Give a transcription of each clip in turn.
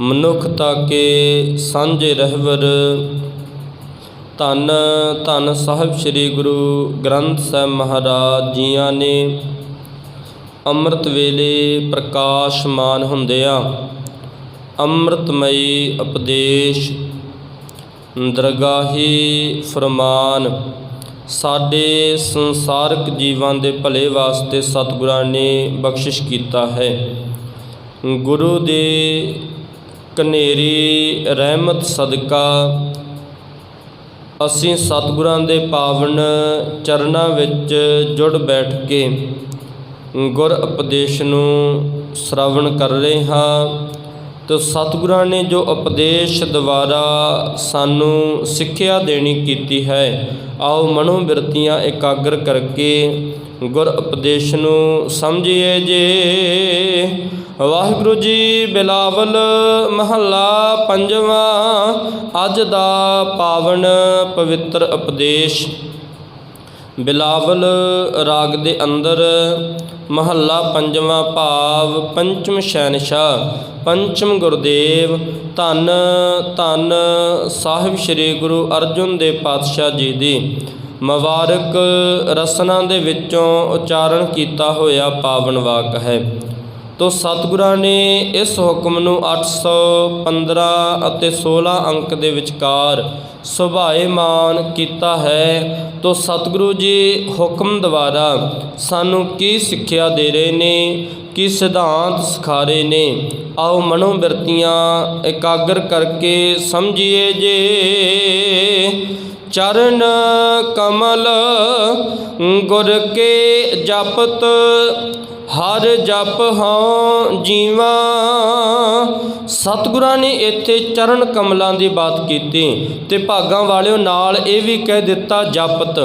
ਮਨੁੱਖਤਾ ਕੇ ਸਾਂਝੇ ਰਹਿਬਰ ਧੰਨ ਧੰਨ ਸਾਹਿਬ ਸ੍ਰੀ ਗੁਰੂ ਗ੍ਰੰਥ ਸਾਹਿਬ ਮਹਾਰਾਜ ਜੀਆਂ ਨੇ ਅੰਮ੍ਰਿਤ ਵੇਲੇ ਪ੍ਰਕਾਸ਼ਮਾਨ ਹੁੰਦਿਆਂ ਅੰਮ੍ਰਿਤਮਈ ਉਪਦੇਸ਼ ਦਰਗਾਹੀ ਫਰਮਾਨ, ਸਾਡੇ ਸੰਸਾਰਕ ਜੀਵਾਂ ਦੇ ਭਲੇ ਵਾਸਤੇ ਸਤਿਗੁਰਾਂ ਨੇ ਬਖਸ਼ਿਸ਼ ਕੀਤਾ ਹੈ। ਗੁਰੂ ਦੇ ਕਨੇਰੀ, ਰਹਿਮਤ, ਸਦਕਾ। ਅਸੀਂ ਸਤਿਗੁਰਾਂ ਦੇ ਪਾਵਨ ਚਰਨਾਂ ਵਿੱਚ ਜੁੜ ਬੈਠ ਕੇ ਗੁਰ ਉਪਦੇਸ਼ ਨੂੰ ਸ਼ਰਵਣ ਕਰ ਰਹੇ ਹਾਂ। ਤੇ ਸਤਿਗੁਰਾਂ ਨੇ ਜੋ ਉਪਦੇਸ਼ ਦੁਆਰਾ ਸਾਨੂੰ ਸਿੱਖਿਆ ਦੇਣੀ ਕੀਤੀ ਹੈ, ਆਓ ਮਨੋ ਬਿਰਤੀਆਂ ਇਕਾਗਰ ਕਰਕੇ ਗੁਰ ਉਪਦੇਸ਼ ਨੂੰ ਸਮਝੀਏ ਜੇ। ਵਾਹਿਗੁਰੂ ਜੀ ਬਿਲਾਵਲ ਮਹੱਲਾ ਪੰਜਵਾਂ, ਅੱਜ ਦਾ ਪਾਵਨ ਪਵਿੱਤਰ ਉਪਦੇਸ਼। ਬਿਲਾਵਲ ਰਾਗ ਦੇ ਅੰਦਰ ਮਹੱਲਾ ਪੰਜਵਾਂ ਭਾਵ, ਪੰਚਮ ਸ਼ੈਨਸ਼ਾ ਪੰਚਮ ਗੁਰਦੇਵ, ਧੰਨ ਧੰਨ ਸਾਹਿਬ ਸ੍ਰੀ ਗੁਰੂ ਅਰਜਨ ਦੇਵ ਪਾਤਸ਼ਾਹ ਜੀ ਦੀ ਮੁਬਾਰਕ ਰਸਨਾ ਦੇ ਵਿੱਚੋਂ ਉਚਾਰਨ ਕੀਤਾ ਹੋਇਆ ਪਾਵਨ ਵਾਕ ਹੈ। ਤੋ ਸਤਿਗੁਰਾਂ ਨੇ ਇਸ ਹੁਕਮ ਨੂੰ 815 ਅਤੇ 16 ਅੰਕ ਦੇ ਵਿਚਕਾਰ ਸੁਭਾਏਮਾਨ ਕੀਤਾ ਹੈ। ਤੋ ਸਤਿਗੁਰੂ ਜੀ, ਹੁਕਮ ਦੁਆਰਾ ਸਾਨੂੰ ਕੀ ਸਿੱਖਿਆ ਦੇ ਰਹੇ ਨੇ, ਕੀ ਸਿਧਾਂਤ ਸਿਖਾ ਰਹੇ ਨੇ, ਆਓ ਮਨੋ ਬਿਰਤੀਆਂ ਇਕਾਗਰ ਕਰਕੇ ਸਮਝੀਏ ਜੇ। ਚਰਨ ਕਮਲ ਗੁਰ ਕੇ ਜਪਤ ਹਰ ਜਪ ਹਉ ਜੀਵਾ। ਸਤਿਗੁਰਾਂ ਨੇ ਇੱਥੇ ਚਰਨ ਕਮਲਾਂ ਦੀ ਬਾਤ ਕੀਤੀ ਤੇ ਭਾਗਾਂ ਵਾਲਿਓ ਨਾਲ ਇਹ ਵੀ ਕਹਿ ਦਿੱਤਾ, ਜਪਤ,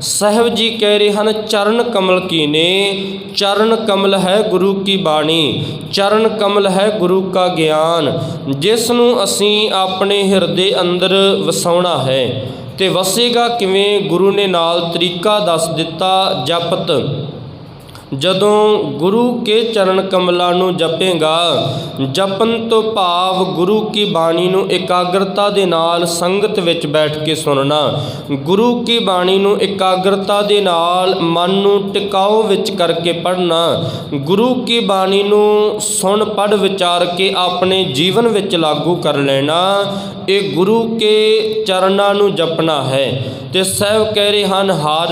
ਸਹਿਬ ਜੀ ਕਹਿ ਰਹੇ ਹਨ, ਚਰਨ ਕਮਲ ਕੀ ਨੇ? ਚਰਨ ਕਮਲ ਹੈ ਗੁਰੂ ਕੀ ਬਾਣੀ? ਚਰਨ ਕਮਲ ਹੈ ਗੁਰੂ ਕਾ ਗਿਆਨ। ਜਿਸ ਨੂੰ ਅਸੀਂ ਆਪਣੇ ਹਿਰਦੇ ਅੰਦਰ ਵਸਾਉਣਾ ਹੈ ਤੇ ਵਸੇਗਾ ਕਿਵੇਂ? ਗੁਰੂ ਨੇ ਨਾਲ ਤਰੀਕਾ ਦੱਸ ਦਿੱਤਾ, ਜਪਤ ਜਦੋਂ ਗੁਰੂ ਕੇ ਚਰਨ ਕਮਲਾਂ ਨੂੰ ਜਪੇਗਾ ਜਪਨ ਤੋਂ ਭਾਵ ਗੁਰੂ ਕੀ ਬਾਣੀ ਨੂੰ ਇਕਾਗਰਤਾ ਦੇ ਨਾਲ ਸੰਗਤ ਵਿੱਚ ਬੈਠ ਕੇ ਸੁਣਨਾ, ਗੁਰੂ ਕੀ ਬਾਣੀ ਨੂੰ ਇਕਾਗਰਤਾ ਦੇ ਨਾਲ ਮਨ ਨੂੰ ਟਿਕਾਓ ਵਿੱਚ ਕਰਕੇ ਪੜ੍ਹਨਾ, ਗੁਰੂ ਕੀ ਬਾਣੀ ਨੂੰ ਸੁਣ ਪੜ੍ਹ ਵਿਚਾਰ ਕੇ ਆਪਣੇ ਜੀਵਨ ਵਿੱਚ ਲਾਗੂ ਕਰ ਲੈਣਾ, ਇਹ ਗੁਰੂ ਕੇ ਚਰਨਾਂ ਨੂੰ ਜਪਣਾ ਹੈ। ਤੇ ਸਹਿਬ ਕਹਿ ਰਹੇ ਹਨ, ਹਰ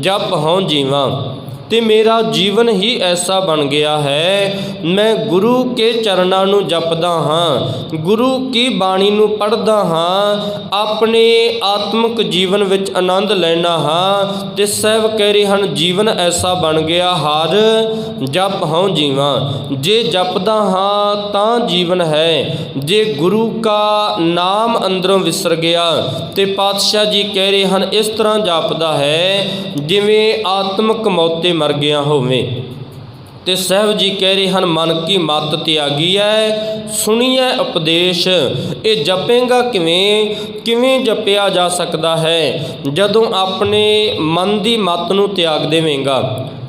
ਜਪ ਹਉ ਜੀਵਾਂ। ਤੇ ਮੇਰਾ ਜੀਵਨ ਹੀ ਐਸਾ ਬਣ ਗਿਆ ਹੈ। ਮੈਂ ਗੁਰੂ ਕੇ ਚਰਨਾਂ ਨੂੰ ਜਪਦਾ ਹਾਂ। ਗੁਰੂ ਕੀ ਬਾਣੀ ਨੂੰ ਪੜ੍ਹਦਾ ਹਾਂ। ਆਪਣੇ ਆਤਮਿਕ ਜੀਵਨ ਵਿੱਚ ਆਨੰਦ ਲੈਣਾ ਹਾਂ ਤੇ ਸਹਿਬ ਕਹਿ ਰਹੇ ਹਨ, ਜੀਵਨ ਐਸਾ ਬਣ ਗਿਆ, ਹਰ ਜਪ ਹਉ ਜੀਵਾਂ। ਜੇ ਜਪਦਾ ਹਾਂ ਤਾਂ ਜੀਵਨ ਹੈ। ਜੇ ਗੁਰੂ ਕਾ ਨਾਮ ਅੰਦਰੋਂ ਵਿਸਰ ਗਿਆ ਤੇ ਪਾਤਸ਼ਾਹ ਜੀ ਕਹਿ ਰਹੇ ਹਨ, ਇਸ ਤਰ੍ਹਾਂ ਜਪਦਾ ਹੈ, ਜਿਵੇਂ ਆਤਮਿਕ ਮੌਤੇ ਮਰ ਗਿਆ ਹੋਵੇ। ਤੇ ਸਹਿਬ ਜੀ ਕਹਿ ਰਹੇ ਹਨ, ਮਨ ਕੀ ਮਤ ਤਿਆਗੀ ਹੈ ਸੁਣੀਐ ਉਪਦੇਸ਼, ਇਹ ਜਪੇਗਾ ਕਿਵੇਂ? ਕਿਵੇਂ ਜਪਿਆ ਜਾ ਸਕਦਾ ਹੈ? ਜਦੋਂ ਆਪਣੇ ਮਨ ਦੀ ਮਤ ਨੂੰ ਤਿਆਗ ਦੇਵੇਂਗਾ।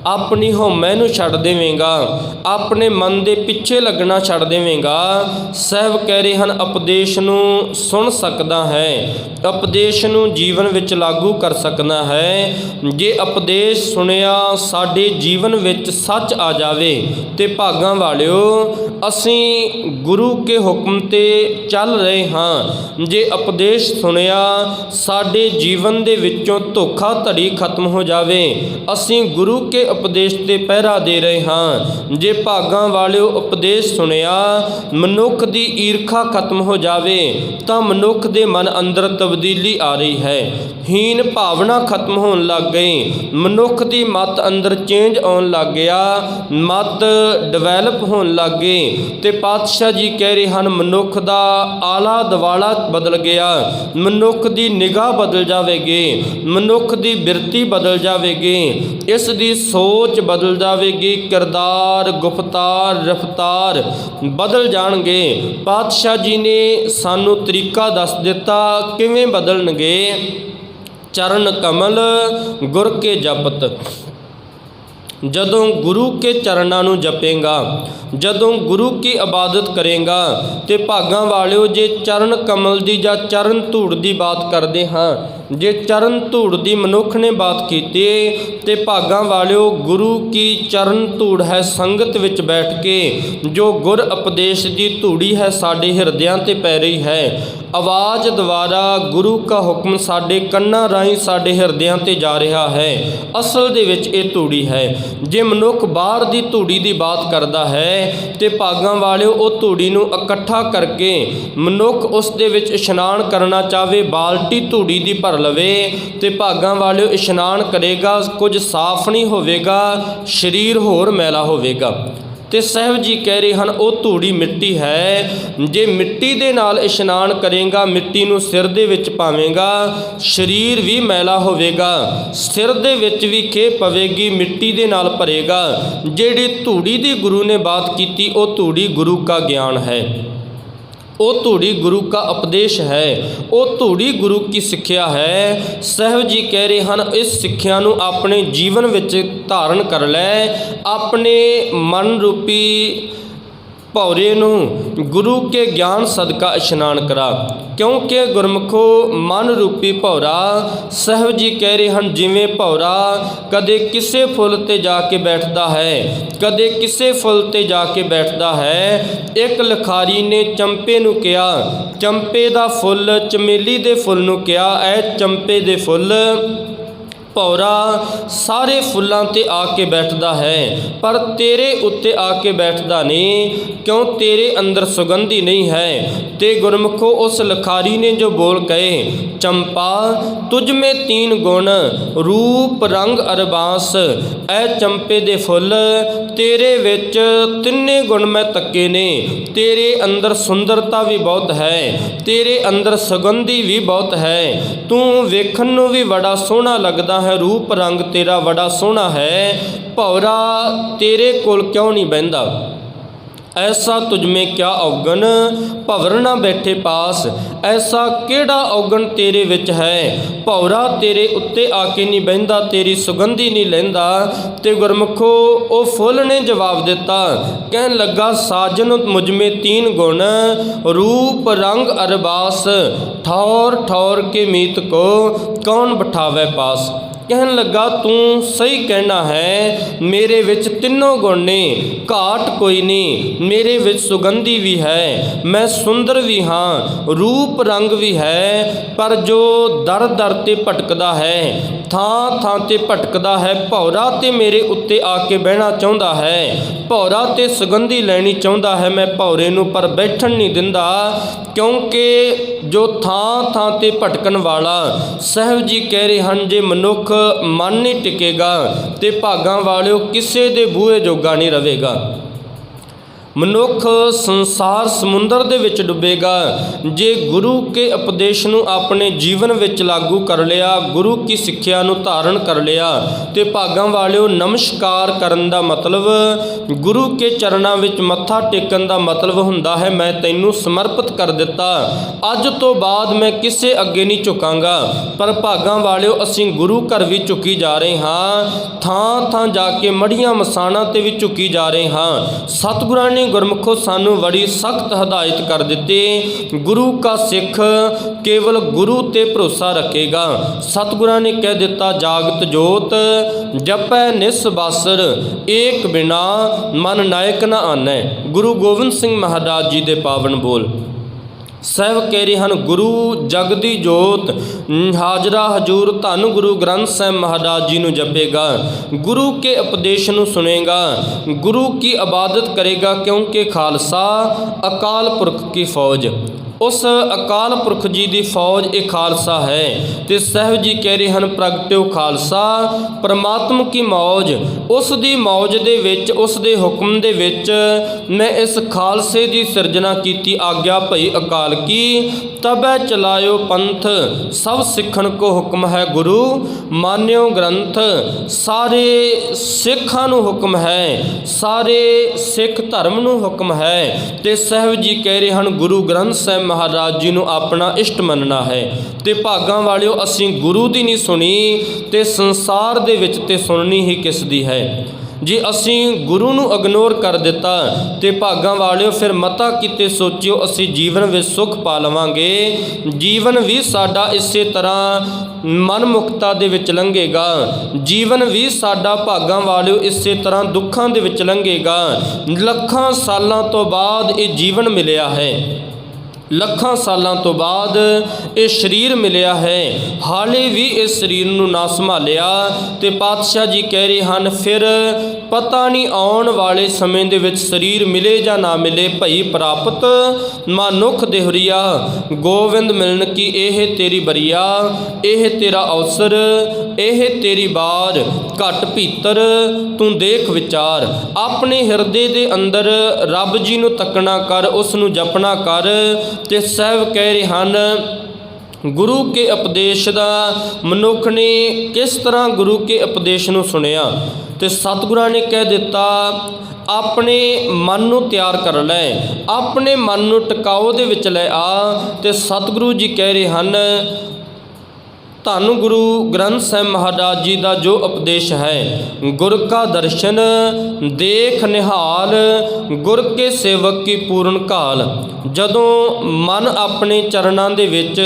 ਆਪਣੀ ਹਉਮੈ ਨੂੰ ਛੱਡ ਦੇਵੇਂਗਾ। ਆਪਣੇ ਮਨ ਦੇ ਪਿੱਛੇ ਲੱਗਣਾ ਛੱਡ ਦੇਵੇਂਗਾ। ਸਹਿਬ ਕਹਿ ਰਹੇ ਹਨ, ਉਪਦੇਸ਼ ਨੂੰ ਸੁਣ ਸਕਦਾ ਹੈ। ਉਪਦੇਸ਼ ਨੂੰ ਜੀਵਨ ਵਿੱਚ ਲਾਗੂ ਕਰ ਸਕਦਾ ਹੈ। ਜੇ ਉਪਦੇਸ਼ ਸੁਣਿਆ ਸਾਡੇ ਜੀਵਨ ਵਿੱਚ ਸੱਚ ਆ ਜਾਵੇ ਤੇ ਭਾਗਾਂ ਵਾਲਿਓ, ਅਸੀਂ ਗੁਰੂ ਕੇ ਹੁਕਮ ਤੇ ਚੱਲ ਰਹੇ ਹਾਂ। ਜੇ ਉਪਦੇਸ਼ ਸੁਣਿਆ ਸਾਡੇ ਜੀਵਨ ਦੇ ਵਿੱਚੋਂ ਧੋਖਾ ਧੜੀ ਖਤਮ ਹੋ ਜਾਵੇ, ਅਸੀਂ ਗੁਰੂ ਕੇ ਉਪਦੇਸ਼ ਤੇ ਪਹਿਰਾ ਦੇ ਰਹੇ ਹਾਂ। ਜੇ ਭਾਗਾਂ ਵਾਲਿਓ ਉਪਦੇਸ਼ ਸੁਣਿਆ, ਮਨੁੱਖ ਦੀ ਈਰਖਾ ਖਤਮ ਹੋ ਜਾਵੇ, ਤਾਂ ਮਨੁੱਖ ਦੇ ਮਨ ਅੰਦਰ ਤਬਦੀਲੀ ਆ ਰਹੀ ਹੈ। ਹੀਨ ਭਾਵਨਾ ਖਤਮ ਹੋਣ ਲੱਗ ਗਈ। ਮਨੁੱਖ ਦੀ ਮਤ ਅੰਦਰ ਚੇਂਜ ਆਉਣ ਲੱਗ ਗਿਆ। ਮਤ ਡਿਵੈਲਪ ਹੋਣ ਲੱਗ ਗਈ ਤੇ ਪਾਤਸ਼ਾਹ ਜੀ ਕਹਿ ਰਹੇ ਹਨ, ਮਨੁੱਖ ਦਾ ਆਲਾ ਦਵਾਲਾ ਬਦਲ ਗਿਆ। ਮਨੁੱਖ ਦੀ ਨਿਗਾਹ ਬਦਲ ਜਾਵੇਗੀ। ਮਨੁੱਖ ਦੀ ਬਿਰਤੀ ਬਦਲ ਜਾਵੇਗੀ। ਇਸ ਦੀ ਸੋਚ ਸੋਚ ਬਦਲ ਜਾਵੇਗੀ, ਕਿਰਦਾਰ, ਗੁਫਤਾਰ, ਰਫਤਾਰ ਬਦਲ ਜਾਣਗੇ। ਪਾਤਸ਼ਾਹ ਜੀ ਨੇ ਸਾਨੂੰ ਤਰੀਕਾ ਦੱਸ ਦਿੱਤਾ, ਕਿਵੇਂ ਬਦਲਣਗੇ? ਚਰਨ ਕਮਲ, ਗੁਰ ਕੇ ਜਪਤ। ਜਦੋਂ ਗੁਰੂ ਕੇ ਚਰਨਾਂ ਨੂੰ ਜਪੇਗਾ, ਜਦੋਂ ਗੁਰੂ ਕੀ ਇਬਾਦਤ ਕਰੇਗਾ, ਤੇ ਭਾਗਾਂ ਵਾਲਿਓ ਜੇ ਚਰਨ ਕਮਲ ਦੀ ਜਾਂ ਚਰਨ ਧੂੜ ਦੀ ਬਾਤ ਕਰਦੇ ਹਾਂ, ਜੇ ਚਰਨ ਧੂੜ ਦੀ ਮਨੁੱਖ ਨੇ ਬਾਤ ਕੀਤੀ, ਤੇ ਭਾਗਾਂ ਵਾਲਿਓ ਗੁਰੂ ਕੀ ਚਰਨ ਧੂੜ ਹੈ ਸੰਗਤ ਵਿੱਚ ਬੈਠ ਕੇ, ਜੋ ਗੁਰ ਉਪਦੇਸ਼ ਦੀ ਧੂੜੀ ਹੈ ਸਾਡੇ ਹਿਰਦਿਆਂ ਤੇ ਪੈ ਰਹੀ ਹੈ। ਆਵਾਜ਼ ਦੁਆਰਾ ਗੁਰੂ ਕਾ ਹੁਕਮ ਸਾਡੇ ਕੰਨਾਂ ਰਾਹੀਂ ਸਾਡੇ ਹਿਰਦਿਆਂ ਤੇ ਜਾ ਰਿਹਾ ਹੈ। ਅਸਲ ਦੇ ਵਿੱਚ ਇਹ ਧੂੜੀ ਹੈ। ਜੇ ਮਨੁੱਖ ਬਾਹਰ ਦੀ ਧੂੜੀ ਦੀ ਬਾਤ ਕਰਦਾ ਹੈ ਤੇ ਭਾਗਾਂ ਵਾਲਿਓ ਉਹ ਧੂੜੀ ਨੂੰ ਇਕੱਠਾ ਕਰਕੇ ਮਨੁੱਖ ਉਸ ਦੇ ਵਿੱਚ ਇਸ਼ਨਾਨ ਕਰਨਾ ਚਾਹਵੇ, ਬਾਲਟੀ ਧੂੜੀ ਦੀ ਭਰ ਲਵੇ ਤੇ ਭਾਗਾਂ ਵਾਲਿਓ ਇਸ਼ਨਾਨ ਕਰੇਗਾ, ਕੁਝ ਸਾਫ਼ ਨਹੀਂ ਹੋਵੇਗਾ, ਸਰੀਰ ਹੋਰ ਮੈਲਾ ਹੋਵੇਗਾ। ਤੇ ਸਹਿਬ ਜੀ ਕਹਿ ਰਹੇ ਹਨ, ਉਹ ਧੂੜੀ ਮਿੱਟੀ ਹੈ। ਜੇ ਮਿੱਟੀ ਦੇ ਨਾਲ ਇਸ਼ਨਾਨ ਕਰੇਗਾ, ਮਿੱਟੀ ਨੂੰ ਸਿਰ ਦੇ ਵਿੱਚ ਪਾਵੇਂਗਾ, ਸਰੀਰ ਵੀ ਮੈਲਾ ਹੋਵੇਗਾ। ਸਿਰ ਦੇ ਵਿੱਚ ਵੀ ਖੇ ਪਵੇਗੀ, ਮਿੱਟੀ ਦੇ ਨਾਲ ਭਰੇਗਾ। ਜਿਹੜੀ ਧੂੜੀ ਦੀ ਗੁਰੂ ਨੇ ਬਾਤ ਕੀਤੀ, ਉਹ ਧੂੜੀ ਗੁਰੂ ਕਾ ਗਿਆਨ ਹੈ। ਉਹ ਧੂੜੀ ਗੁਰੂ ਕਾ ਉਪਦੇਸ਼ ਹੈ, ਉਹ ਧੂੜੀ ਗੁਰੂ ਕੀ ਸਿੱਖਿਆ ਹੈ? ਸਹਿਬ ਜੀ ਕਹਿ ਰਹੇ ਹਨ, ਇਸ ਸਿੱਖਿਆ ਨੂੰ ਆਪਣੇ ਜੀਵਨ ਵਿੱਚ ਧਾਰਨ ਕਰ ਲੈ, ਆਪਣੇ ਮਨ ਰੂਪੀ ਭੌਰੇ ਨੂੰ ਗੁਰੂ ਕੇ ਗਿਆਨ ਸਦਕਾ ਇਸ਼ਨਾਨ ਕਰਾ। ਕਿਉਂਕਿ ਗੁਰਮਖੋ ਮਨ ਰੂਪੀ ਭੌਰਾ, ਸਹਿਬ ਜੀ ਕਹਿ ਰਹੇ ਹਨ ਜਿਵੇਂ ਭੌਰਾ, ਕਦੇ ਕਿਸੇ ਫੁੱਲ ਤੇ ਜਾ ਕੇ ਬੈਠਦਾ ਹੈ, ਕਦੇ ਕਿਸੇ ਫੁੱਲ ਤੇ ਜਾ ਕੇ ਬੈਠਦਾ ਹੈ। ਇੱਕ ਲਖਾਰੀ ਨੇ ਚੰਪੇ ਨੂੰ ਕਿਹਾ, ਚੰਪੇ ਦਾ ਫੁੱਲ ਚਮੇਲੀ ਦੇ ਫੁੱਲ ਨੂੰ ਕਿਹਾ, ਐ ਚੰਪੇ ਦੇ ਫੁੱਲ। ਭੌਰਾ ਸਾਰੇ ਫੁੱਲਾਂ ਤੇ ਆ ਕੇ ਬੈਠਦਾ ਹੈ, ਪਰ ਤੇਰੇ ਉੱਤੇ ਆ ਕੇ ਬੈਠਦਾ ਨਹੀਂ, ਕਿਉਂ ਤੇਰੇ ਅੰਦਰ ਸੁਗੰਧੀ ਨਹੀਂ ਹੈ? ਤੇ ਗੁਰਮੁਖੋ ਉਸ ਲਖਾਰੀ ਨੇ ਜੋ ਬੋਲ ਕਹੇ, ਚੰਪਾ, ਤੁਝ ਮੇ ਤੀਨ ਗੁਣ, ਰੂਪ ਰੰਗ ਅਰਬਾਸ, ਐ ਚੰਪੇ ਦੇ ਫੁੱਲ, ਤੇਰੇ ਵਿੱਚ ਤਿੰਨੇ ਗੁਣ ਮੈਂ ਤੱਕੇ ਨੇ, ਤੇਰੇ ਅੰਦਰ ਸੁੰਦਰਤਾ ਵੀ ਬਹੁਤ ਹੈ, ਤੇਰੇ ਅੰਦਰ ਸੁਗੰਧੀ ਵੀ ਬਹੁਤ ਹੈ, ਤੂੰ ਵੇਖਣ ਨੂੰ ਵੀ ਬੜਾ ਸੋਹਣਾ ਲੱਗਦਾ ਹੈ, ਰੂਪ ਰੰਗ ਤੇਰਾ ਬੜਾ ਸੋਹਣਾ ਹੈ ਭੌਰਾ ਤੇਰੇ ਕੋਲ ਕਿਉਂ ਨਹੀਂ ਬਹਿੰਦਾ? ਐਸਾ ਤੁਝ ਕਿਆ ਔਗਣ, ਭਵਰ ਨਾ ਬੈਠੇ ਪਾਸ। ਐਸਾ ਕਿਹੜਾ ਔਗਣ ਤੇਰੇ ਵਿੱਚ ਹੈ? ਭੌਰਾ ਤੇਰੇ ਉੱਤੇ ਆ ਕੇ ਨਹੀਂ ਬਹਿੰਦਾ, ਤੇਰੀ ਸੁਗੰਧੀ ਨਹੀਂ ਲੈਂਦਾ। ਤੇ ਗੁਰਮੁਖੋ, ਉਹ ਫੁੱਲ ਨੇ ਜਵਾਬ ਦਿੱਤਾ। ਕਹਿਣ ਲੱਗਾ, ਸਾਜਨ ਮੁਝਮੇ ਤੀਨ ਗੁਣ, ਰੂਪ ਰੰਗ ਅਰਬਾਸ। ਠੌਰ ਠੌਰ ਕੇ ਮੀਤ ਕੋ ਕੌਣ ਬਿਠਾਵੇ ਪਾਸ? ਕਹਿਣ ਲੱਗਾ, ਤੂੰ ਸਹੀ ਕਹਿਣਾ ਹੈ, ਮੇਰੇ ਵਿੱਚ ਤਿੰਨੋਂ ਗੁਣ ਨੇ, ਘਾਟ ਕੋਈ ਨਹੀਂ, ਮੇਰੇ ਵਿੱਚ ਸੁਗੰਧੀ ਵੀ ਹੈ, ਮੈਂ ਸੁੰਦਰ ਵੀ ਹਾਂ, ਰੂਪ ਰੰਗ ਵੀ ਹੈ, ਪਰ ਜੋ ਦਰ ਦਰ ਤੇ ਭਟਕਦਾ ਹੈ, ਥਾਂ ਥਾਂ ਤੇ ਭਟਕਦਾ ਹੈ, ਭੌਰਾ ਤੇ ਮੇਰੇ ਉੱਤੇ ਆ ਕੇ ਬਹਿਣਾ ਚਾਹੁੰਦਾ ਹੈ, ਭੌਰਾ ਤੇ ਸੁਗੰਧੀ ਲੈਣੀ ਚਾਹੁੰਦਾ ਹੈ, ਮੈਂ ਭੌਰੇ ਨੂੰ ਪਰ ਬੈਠਣ ਨਹੀਂ ਦਿੰਦਾ, ਕਿਉਂਕਿ ਜੋ ਥਾਂ ਥਾਂ ਤੇ ਭਟਕਣ ਵਾਲਾ, ਸਹਿਬ ਜੀ ਕਹਿ ਰਹੇ ਹਨ, ਜੇ ਮਨੁੱਖ ਮਨ ਨਹੀਂ ਟਿਕੇਗਾ ਤੇ ਭਾਗਾਂ ਵਾਲਿਓ ਕਿਸੇ ਦੇ ਬੂਹੇ ਜੋਗਾ ਨਹੀਂ ਰਵੇਗਾ ਮਨੁੱਖ ਸੰਸਾਰ ਸਮੁੰਦਰ ਦੇ ਵਿੱਚ ਡੁੱਬੇਗਾ। ਜੇ ਗੁਰੂ ਕੇ ਉਪਦੇਸ਼ ਨੂੰ ਆਪਣੇ ਜੀਵਨ ਵਿੱਚ ਲਾਗੂ ਕਰ ਲਿਆ, ਗੁਰੂ ਕੀ ਸਿੱਖਿਆ ਨੂੰ ਧਾਰਨ ਕਰ ਲਿਆ, ਤੇ ਭਾਗਾਂ ਵਾਲਿਓ ਨਮਸਕਾਰ ਕਰਨ ਦਾ ਮਤਲਬ, ਗੁਰੂ ਕੇ ਚਰਨਾਂ ਵਿੱਚ ਮੱਥਾ ਟੇਕਣ ਦਾ ਮਤਲਬ ਹੁੰਦਾ ਹੈ, ਮੈਂ ਤੈਨੂੰ ਸਮਰਪਿਤ ਕਰ ਦਿੱਤਾ। ਅੱਜ ਤੋਂ ਬਾਅਦ ਮੈਂ ਕਿਸੇ ਅੱਗੇ ਨਹੀਂ ਝੁਕਾਂਗਾ। ਪਰ ਭਾਗਾਂ ਵਾਲਿਓ, ਅਸੀਂ ਗੁਰੂ ਘਰ ਵੀ ਝੁਕੀ ਜਾ ਰਹੇ ਹਾਂ। ਥਾਂ ਥਾਂ ਜਾ ਕੇ ਮੜੀਆਂ ਮਸਾਣਾ ਤੇ ਵੀ ਝੁਕੀ ਜਾ ਰਹੇ ਹਾਂ। ਸਤਿਗੁਰਾਂ ਨੇ ਗੁਰਮੁਖੋ ਸਾਨੂੰ ਬੜੀ ਸਖਤ ਹਦਾਇਤ ਕਰ ਦਿੱਤੀ, ਗੁਰੂ ਕਾ ਸਿੱਖ ਕੇਵਲ ਗੁਰੂ ਤੇ ਭਰੋਸਾ ਰੱਖੇਗਾ। ਸਤਿਗੁਰਾਂ ਨੇ ਕਹਿ ਦਿੱਤਾ, ਜਾਗਤ ਜੋਤ, ਜਪੈ ਨਿਸ ਬਾਸਰ, ਏਕ ਬਿਨਾ ਮਨ ਨਾਇਕ ਨਾ ਆਨੈ। ਗੁਰੂ ਗੋਬਿੰਦ ਸਿੰਘ ਮਹਾਰਾਜ ਜੀ ਦੇ ਪਾਵਨ ਬੋਲ। ਸਹਿਬ ਕਹਿ ਰਹੇ ਹਨ ਗੁਰੂ ਜਗਦੀ ਜੋਤ। ਹਾਜ਼ਰਾ ਹਜੂਰ ਧੰਨ ਗੁਰੂ ਗ੍ਰੰਥ ਸਾਹਿਬ ਮਹਾਰਾਜ ਜੀ ਨੂੰ ਜਪੇਗਾ। ਗੁਰੂ ਕੇ ਉਪਦੇਸ਼ ਨੂੰ ਸੁਨੇਗਾ ਗੁਰੂ ਕੀ ਇਬਾਦਤ ਕਰੇਗਾ ਕਿਉਂਕਿ ਖਾਲਸਾ ਅਕਾਲ ਪੁਰਖ ਕੀ ਫੌਜ। ਉਸ ਅਕਾਲ ਪੁਰਖ ਜੀ ਦੀ ਫੌਜ ਇਹ ਖਾਲਸਾ ਹੈ ਤੇ ਸਹਿਬ ਜੀ ਕਹਿ ਰਹੇ ਹਨ, ਪ੍ਰਗਟਿਓ ਖਾਲਸਾ, ਪਰਮਾਤਮ ਕੀ ਮੌਜ। ਉਸ ਦੀ ਮੌਜ ਦੇ ਵਿੱਚ, ਉਸ ਦੇ ਹੁਕਮ ਦੇ ਵਿੱਚ ਮੈਂ ਇਸ ਖਾਲਸੇ ਦੀ ਸਿਰਜਣਾ ਕੀਤੀ, ਆਗਿਆ ਭਈ ਅਕਾਲ ਕੀ। ਤਬੈ ਚਲਾਇਓ ਪੰਥ, ਸਭ ਸਿੱਖਣ ਕੋ ਹੁਕਮ ਹੈ ਗੁਰੂ। ਮਾਨਿਓ ਗ੍ਰੰਥ, ਸਾਰੇ ਸਿੱਖਾਂ ਨੂੰ ਹੁਕਮ ਹੈ, ਸਾਰੇ ਸਿੱਖ ਧਰਮ ਨੂੰ ਹੁਕਮ ਹੈ। ਤੇ ਸਹਿਬ ਜੀ ਕਹਿ ਰਹੇ ਹਨ, ਗੁਰੂ ਗ੍ਰੰਥ ਸਾਹਿਬ ਮਹਾਰਾਜ ਜੀ ਨੂੰ ਆਪਣਾ ਇਸ਼ਟ ਮੰਨਣਾ ਹੈ ਤੇ ਭਾਗਾਂ ਵਾਲਿਓ, ਅਸੀਂ ਗੁਰੂ ਦੀ ਨਹੀਂ ਸੁਣੀ ਤੇ ਸੰਸਾਰ ਦੇ ਵਿੱਚ ਤੇ ਸੁਣਨੀ ਹੀ ਕਿਸ ਦੀ ਹੈ? ਜੇ ਅਸੀਂ ਗੁਰੂ ਨੂੰ ਇਗਨੋਰ ਕਰ ਦਿੱਤਾ ਤੇ ਭਾਗਾਂ ਵਾਲਿਓ, ਫਿਰ ਮਤਾ ਕਿਤੇ ਸੋਚਿਓ, ਅਸੀਂ ਜੀਵਨ ਵਿੱਚ ਸੁੱਖ ਪਾ ਲਵਾਂਗੇ। ਜੀਵਨ ਵੀ ਸਾਡਾ ਇਸੇ ਤਰ੍ਹਾਂ ਮਨਮੁਖਤਾ ਦੇ ਵਿੱਚ ਲੰਘੇਗਾ। ਜੀਵਨ ਵੀ ਸਾਡਾ ਭਾਗਾਂ ਵਾਲਿਓ ਇਸੇ ਤਰ੍ਹਾਂ ਦੁੱਖਾਂ ਦੇ ਵਿੱਚ ਲੰਘੇਗਾ। ਲੱਖਾਂ ਸਾਲਾਂ ਤੋਂ ਬਾਅਦ ਇਹ ਜੀਵਨ ਮਿਲਿਆ ਹੈ। ਲੱਖਾਂ ਸਾਲਾਂ ਤੋਂ ਬਾਅਦ ਇਹ ਸਰੀਰ ਮਿਲਿਆ ਹੈ। ਹਾਲੇ ਵੀ ਇਸ ਸਰੀਰ ਨੂੰ ਨਾ ਸੰਭਾਲਿਆ ਤੇ ਪਾਤਸ਼ਾਹ ਜੀ ਕਹਿ ਰਹੇ ਹਨ, ਫਿਰ ਪਤਾ ਨਹੀਂ ਆਉਣ ਵਾਲੇ ਸਮੇਂ ਦੇ ਵਿੱਚ ਸਰੀਰ ਮਿਲੇ ਜਾਂ ਨਾ ਮਿਲੇ, ਭਈ ਪ੍ਰਾਪਤ ਮਨੁੱਖ ਦੇਹਰੀਆ ਗੋਵਿੰਦ ਮਿਲਣ ਕੀ ਇਹ ਤੇਰੀ ਬਰੀਆ, ਇਹ ਤੇਰਾ ਅਵਸਰ, ਇਹ ਤੇਰੀ ਬਾਰ ਘਟ ਭੀਤਰ, ਤੂੰ ਦੇਖ ਵਿਚਾਰ। ਆਪਣੇ ਹਿਰਦੇ ਦੇ ਅੰਦਰ ਰੱਬ ਜੀ ਨੂੰ ਤੱਕਣਾ ਕਰ, ਉਸ ਨੂੰ ਜਪਣਾ ਕਰ ਤੇ ਸਹਿਬ ਕਹਿ ਰਹੇ ਹਨ, ਗੁਰੂ ਕੇ ਉਪਦੇਸ਼ ਦਾ ਮਨੁੱਖ ਨੇ ਕਿਸ ਤਰ੍ਹਾਂ ਗੁਰੂ ਕੇ ਉਪਦੇਸ਼ ਨੂੰ ਸੁਣਿਆ? ਤੇ ਸਤਿਗੁਰਾਂ ਨੇ ਕਹਿ ਦਿੱਤਾ, ਆਪਣੇ ਮਨ ਨੂੰ ਤਿਆਰ ਕਰ ਲੈ, ਆਪਣੇ ਮਨ ਨੂੰ ਟਿਕਾਓ ਦੇ ਵਿੱਚ ਲੈ ਆ। ਤੇ ਸਤਿਗੁਰੂ ਜੀ ਕਹਿ ਰਹੇ ਹਨ ਧੰਨ ਗੁਰੂ ਗ੍ਰੰਥ ਸਾਹਿਬ ਮਹਾਰਾਜ ਜੀ ਦਾ ਜੋ ਉਪਦੇਸ਼ ਹੈ, ਗੁਰ ਕਾ ਦਰਸ਼ਨ, ਦੇਖ ਨਿਹਾਲ, ਗੁਰ ਕੇ ਸੇਵਕ ਕੀ ਪੂਰਨ ਕਾਲ। ਜਦੋਂ ਮਨ ਆਪਣੇ ਚਰਨਾਂ ਦੇ ਵਿੱਚ,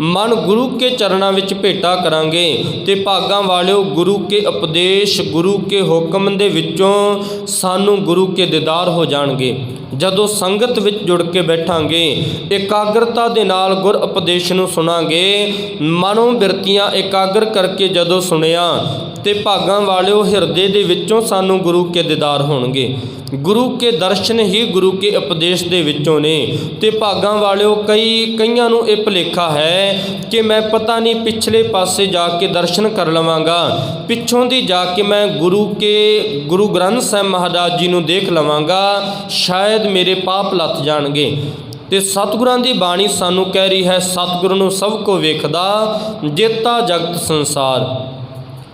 ਮਨ ਗੁਰੂ ਕੇ ਚਰਨਾਂ ਵਿੱਚ ਭੇਟਾ ਕਰਾਂਗੇ, ਤੇ ਭਾਗਾਂ ਵਾਲਿਓ ਗੁਰੂ ਕੇ ਉਪਦੇਸ਼, ਗੁਰੂ ਕੇ ਹੁਕਮ ਦੇ ਵਿੱਚੋਂ ਸਾਨੂੰ ਗੁਰੂ ਕੇ ਦੀਦਾਰ ਹੋ ਜਾਣਗੇ। ਜਦੋਂ ਸੰਗਤ ਵਿੱਚ ਜੁੜ ਕੇ ਬੈਠਾਂਗੇ, ਇਕਾਗਰਤਾ ਦੇ ਨਾਲ ਗੁਰ ਉਪਦੇਸ਼ ਨੂੰ ਸੁਣਾਂਗੇ, ਮਨੋਂ ਬਿਰਤੀਆਂ ਇਕਾਗਰ ਕਰਕੇ ਜਦੋਂ ਸੁਣਿਆ, ਤੇ ਭਾਗਾਂ ਵਾਲਿਓ ਹਿਰਦੇ ਦੇ ਵਿੱਚੋਂ ਸਾਨੂੰ ਗੁਰੂ ਕੇ ਦੀਦਾਰ ਹੋਣਗੇ। ਗੁਰੂ ਕੇ ਦਰਸ਼ਨ ਹੀ ਗੁਰੂ ਕੇ ਉਪਦੇਸ਼ ਦੇ ਵਿੱਚੋਂ ਨੇ। ਤੇ ਭਾਗਾਂ ਵਾਲਿਓ, ਕਈ, ਕਈਆਂ ਨੂੰ ਇਹ ਭੁਲੇਖਾ ਹੈ ਕਿ ਮੈਂ ਪਤਾ ਨਹੀਂ ਪਿਛਲੇ ਪਾਸੇ ਜਾ ਕੇ ਦਰਸ਼ਨ ਕਰ ਲਵਾਂਗਾ। ਪਿੱਛੋਂ ਦੀ ਜਾ ਕੇ ਮੈਂ ਗੁਰੂ ਕੇ, ਗੁਰੂ ਗ੍ਰੰਥ ਸਾਹਿਬ ਮਹਾਰਾਜ ਜੀ ਨੂੰ ਦੇਖ ਲਵਾਂਗਾ, ਸ਼ਾਇਦ ਮੇਰੇ ਪਾਪ ਲੱਥ ਜਾਣਗੇ। ਤੇ ਸਤਿਗੁਰਾਂ ਦੀ ਬਾਣੀ ਸਾਨੂੰ ਕਹਿ ਰਹੀ ਹੈ, ਸਤਿਗੁਰੂ ਨੂੰ ਸਭ ਕੋ ਵੇਖਦਾ, ਜੇਤਾ ਜਗਤ ਸੰਸਾਰ।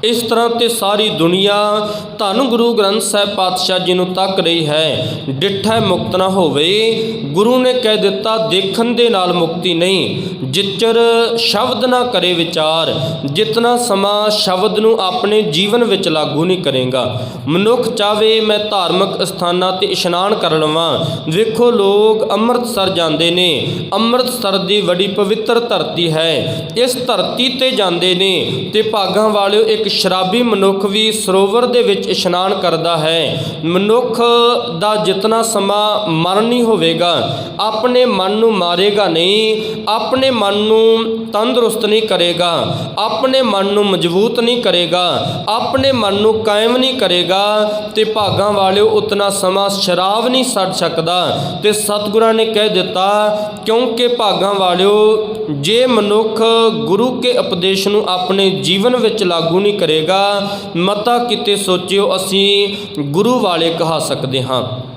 ਇਸ ਤਰ੍ਹਾਂ ਤੇ ਸਾਰੀ ਦੁਨੀਆ ਧੰਨ ਗੁਰੂ ਗ੍ਰੰਥ ਸਾਹਿਬ ਪਾਤਸ਼ਾਹ ਜੀ ਨੂੰ ਤੱਕ ਰਹੀ ਹੈ। ਡਿੱਠਾ ਮੁਕਤ ਨਾ ਹੋਵੇ। ਗੁਰੂ ਨੇ ਕਹਿ ਦਿੱਤਾ, ਦੇਖਣ ਦੇ ਨਾਲ ਮੁਕਤੀ ਨਹੀਂ। ਜਿਚਰ ਸ਼ਬਦ ਨਾ ਕਰੇ ਵਿਚਾਰ, ਜਿਤਨਾ ਸਮਾਂ ਸ਼ਬਦ ਨੂੰ ਆਪਣੇ ਜੀਵਨ ਵਿੱਚ ਲਾਗੂ ਨਹੀਂ ਕਰੇਗਾ। ਮਨੁੱਖ ਚਾਵੇ ਮੈਂ ਧਾਰਮਿਕ ਸਥਾਨਾਂ ਤੇ ਇਸ਼ਨਾਨ ਕਰ ਲਵਾਂ। ਵੇਖੋ ਲੋਕ ਅੰਮ੍ਰਿਤਸਰ ਜਾਂਦੇ ਨੇ। ਅੰਮ੍ਰਿਤਸਰ ਦੀ ਬੜੀ ਪਵਿੱਤਰ ਧਰਤੀ ਹੈ। ਇਸ ਧਰਤੀ ਤੇ ਜਾਂਦੇ ਨੇ ਤੇ ਭਾਗਾਂ ਵਾਲਿਓ ਇੱਕ ਸ਼ਰਾਬੀ ਮਨੁੱਖ ਵੀ ਸਰੋਵਰ ਦੇ ਵਿੱਚ ਇਸ਼ਨਾਨ ਕਰਦਾ ਹੈ। ਮਨੁੱਖ ਦਾ ਜਿਤਨਾ ਸਮਾਂ ਮਰਨ ਨਹੀਂ ਹੋਵੇਗਾ, ਆਪਣੇ ਮਨ ਨੂੰ ਮਾਰੇਗਾ ਨਹੀਂ, ਆਪਣੇ ਮਨ ਨੂੰ ਤੰਦਰੁਸਤ ਨਹੀਂ ਕਰੇਗਾ, ਆਪਣੇ ਮਨ ਨੂੰ ਮਜ਼ਬੂਤ ਨਹੀਂ ਕਰੇਗਾ, ਆਪਣੇ ਮਨ ਨੂੰ ਕਾਇਮ ਨਹੀਂ ਕਰੇਗਾ ਤੇ ਭਾਗਾਂ ਵਾਲਿਓ ਉਤਨਾ ਸਮਾਂ ਸ਼ਰਾਬ ਨਹੀਂ ਛੱਡ ਸਕਦਾ। ਤੇ ਸਤਿਗੁਰਾਂ ਨੇ ਕਹਿ ਦਿੱਤਾ, ਕਿਉਂਕਿ ਭਾਗਾਂ ਵਾਲਿਓ, ਜੇ ਮਨੁੱਖ ਗੁਰੂ ਕੇ ਉਪਦੇਸ਼ ਨੂੰ ਆਪਣੇ ਜੀਵਨ ਵਿੱਚ ਲਾਗੂ ਨਹੀਂ ਕਰੇਗਾ। ਮਤਾ ਕਿਤੇ ਸੋਚਿਓ ਅਸੀਂ ਗੁਰੂ ਵਾਲੇ ਕਹਾ ਸਕਦੇ ਹਾਂ।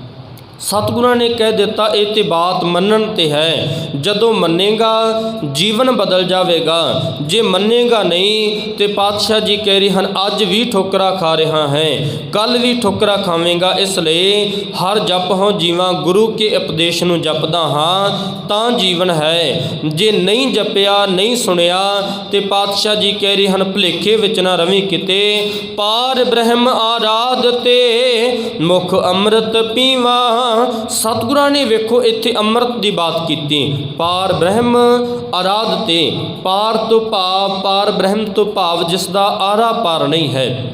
ਸਤਿਗੁਰਾਂ ਨੇ ਕਹਿ ਦਿੱਤਾ, ਇਹ ਤੇ ਬਾਤ ਮੰਨਣ ਤੇ ਹੈ। ਜਦੋਂ ਮੰਨੇਗਾ, ਜੀਵਨ ਬਦਲ ਜਾਵੇਗਾ। ਜੇ ਮੰਨੇਗਾ ਨਹੀਂ, ਤੇ ਪਾਤਸ਼ਾਹ ਜੀ ਕਹਿ ਰਹੇ ਹਨ, ਅੱਜ ਵੀ ਠੋਕਰਾ ਖਾ ਰਿਹਾ ਹੈ। ਕੱਲ ਵੀ ਠੋਕਰਾ ਖਾਵੇਂਗਾ, ਇਸ ਲਈ ਹਰ ਜਪ ਹੋ ਜੀਵਾਂ ਗੁਰੂ ਕੇ ਉਪਦੇਸ਼ ਨੂੰ ਜਪਦਾ ਹਾਂ, ਤਾਂ ਜੀਵਨ ਹੈ। ਜੇ ਨਹੀਂ ਜਪਿਆ, ਨਹੀਂ ਸੁਣਿਆ, ਤੇ ਪਾਤਸ਼ਾਹ ਜੀ ਕਹਿ ਰਹੇ ਹਨ, ਭੁਲੇਖੇ ਵਿੱਚ ਨਾ ਰਵੀ ਕਿਤੇ। ਪਾਰ ਬ੍ਰਹਮ ਆਰਾਧ ਤੇ ਮੁਖ ਅੰਮ੍ਰਿਤ ਪੀਵਾ। ਸਤਿਗੁਰਾਂ ਨੇ ਵੇਖੋ ਇੱਥੇ ਅੰਮ੍ਰਿਤ ਦੀ ਬਾਤ ਕੀਤੀ। ਪਾਰ ਬ੍ਰਹਮ ਆਰਾਧ ਤੇ, ਪਾਰ ਤੋਂ ਭਾਵ ਪਾਰ ਬ੍ਰਹਮ ਤੋਂ ਭਾਵ ਜਿਸ ਦਾ ਆਰਾ ਪਾਰ ਨਹੀਂ ਹੈ।